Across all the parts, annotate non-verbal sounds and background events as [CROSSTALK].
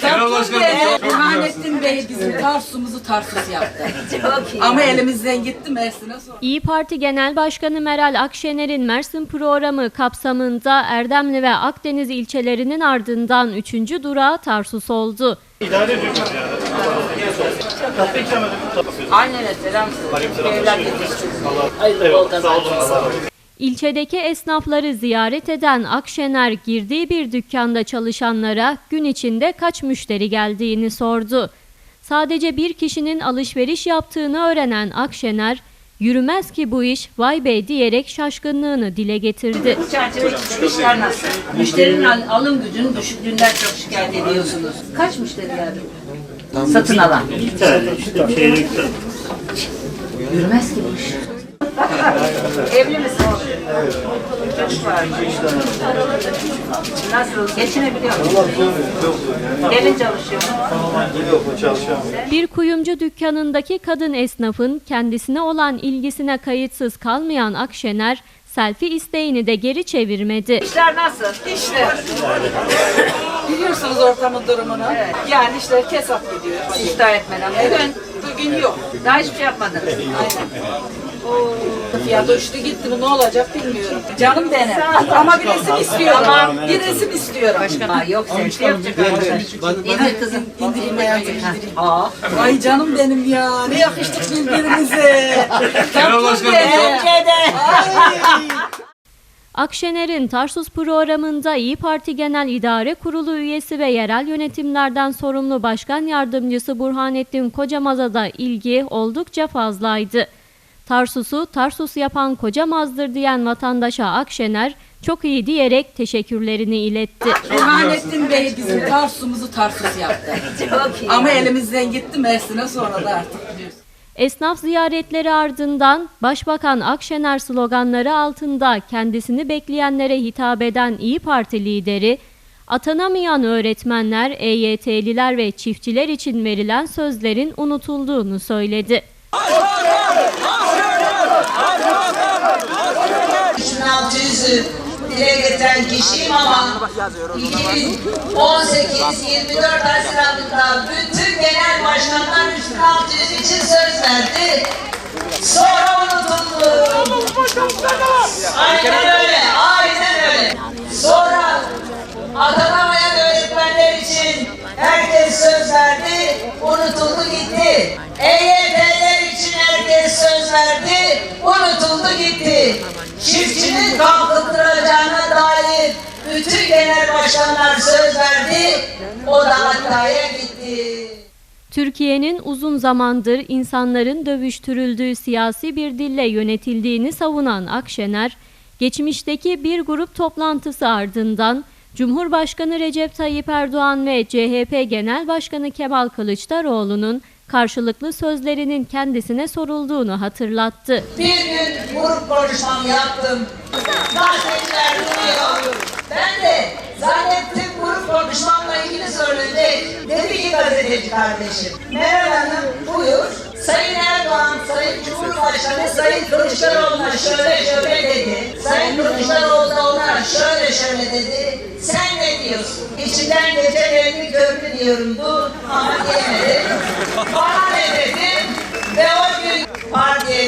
Genel Tarsus Bey, Burhanettin Bey bizim Tarsus'umuzu Tarsus yaptı. [LAUGHS] Ama elimizden gitti Mersin'e sonra. İyi Parti Genel Başkanı Meral Akşener'in Mersin programı kapsamında Erdemli ve Akdeniz ilçelerinin ardından 3. durağı Tarsus oldu. İdare ediyoruz yani. Tatlı ikram edelim. Annene selam söyle. Evlat yetiştirsin. Hayırlı olsun. sağ olun. İlçedeki esnafları ziyaret eden Akşener girdiği bir dükkanda çalışanlara gün içinde kaç müşteri geldiğini sordu. Sadece bir kişinin alışveriş yaptığını öğrenen Akşener, yürümez ki bu iş vay be diyerek şaşkınlığını dile getirdi. Bu çerçevede işler nasıl? Müşterinin al- alım gücünün düşüklüğünden çok şikayet ediyorsunuz. Kaç müşteri geldi? Satın alan. Bir tane işte çeyrek tane. Yürümez ki bu iş. Evli misin? Evet. Çocuk var. Nasıl? Geçinebiliyor musun? Gelin çalışıyor mu? Bir kuyumcu dükkanındaki kadın esnafın kendisine olan ilgisine kayıtsız kalmayan Akşener, selfie isteğini de geri çevirmedi. İşler nasıl? İşler. Biliyorsunuz ortamın durumunu. Yani işler kesap gidiyor. İştah etmeden. Bugün, bugün yok. Daha hiçbir şey yapmadınız. Aynen. Fiyat uçtu gitti bu ne olacak bilmiyorum. Canım benim. Ama bir resim istiyorum. Bir resim istiyorum. Başkan. yok selfie yapacak arkadaşlar. İndir kızım. İndireyim. Aa. Ay canım benim ya. Ne yakıştık birbirimize. Genel Başkanım, Bence de. Ay. Akşener'in Tarsus programında İyi Parti Genel İdare Kurulu üyesi ve yerel yönetimlerden sorumlu Başkan Yardımcısı Burhanettin Kocamaz'a da ilgi oldukça fazlaydı. Tarsus'u Tarsus yapan Kocamaz'dır diyen vatandaşa Akşener çok iyi diyerek teşekkürlerini iletti. Burhanettin Bey bizim Tarsus'umuzu Tarsus yaptı. [LAUGHS] Ama elimizden gitti Mersin'e sonra da artık. Esnaf ziyaretleri ardından Başbakan Akşener sloganları altında kendisini bekleyenlere hitap eden İyi Parti lideri, atanamayan öğretmenler, EYT'liler ve çiftçiler için verilen sözlerin unutulduğunu söyledi. %600'ü getiren kişiyim ama 2018-24 Haziran'da bütün genel başkanlar 3600 için söz verdi. Sonra unutuldu. Aynen öyle, aynen öyle. Sonra atanamayan öğretmenler için herkes söz verdi, unutuldu gitti. EYT'ler için herkes söz verdi, unutuldu gitti. Çiftçinin dair bütün genel başkanlar söz verdi, o da Hakkari'ye gitti. Türkiye'nin uzun zamandır insanların dövüştürüldüğü siyasi bir dille yönetildiğini savunan Akşener, geçmişteki bir grup toplantısı ardından Cumhurbaşkanı Recep Tayyip Erdoğan ve CHP Genel Başkanı Kemal Kılıçdaroğlu'nun karşılıklı sözlerinin kendisine sorulduğunu hatırlattı. Bir gün grup konuşmam yaptım. Gazeteciler duruyor. Ben de zannettim grup konuşmamla ilgili söyleyecek. Dedi ki gazeteci kardeşim. Meral Hanım buyur. Sayın Erdoğan, Sayın Cumhurbaşkanı Sayın Kılıçdaroğlu'na şöyle şöyle dedi. Sayın Kılıçdaroğlu da ona şöyle şöyle dedi. Sen ne diyorsun? İçinden geçen elini köprü diyorumdu ama diyemedim. Bana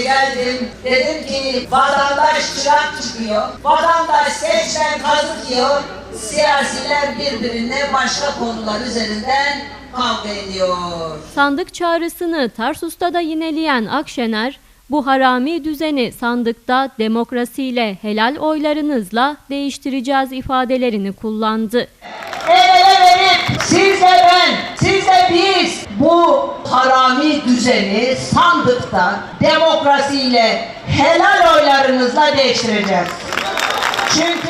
geldim. Dedim ki vatandaş çırak çıkıyor. Vatandaş seçmen kazık yiyor. Siyasiler birbirine başka konular üzerinden kavga ediyor. Sandık çağrısını Tarsus'ta da yineleyen Akşener, bu harami düzeni sandıkta demokrasiyle helal oylarınızla değiştireceğiz ifadelerini kullandı. El ele verip siz de ben, siz de biz bu harami düzeni sandıkta demokrasiyle helal oylarınızla değiştireceğiz. Çünkü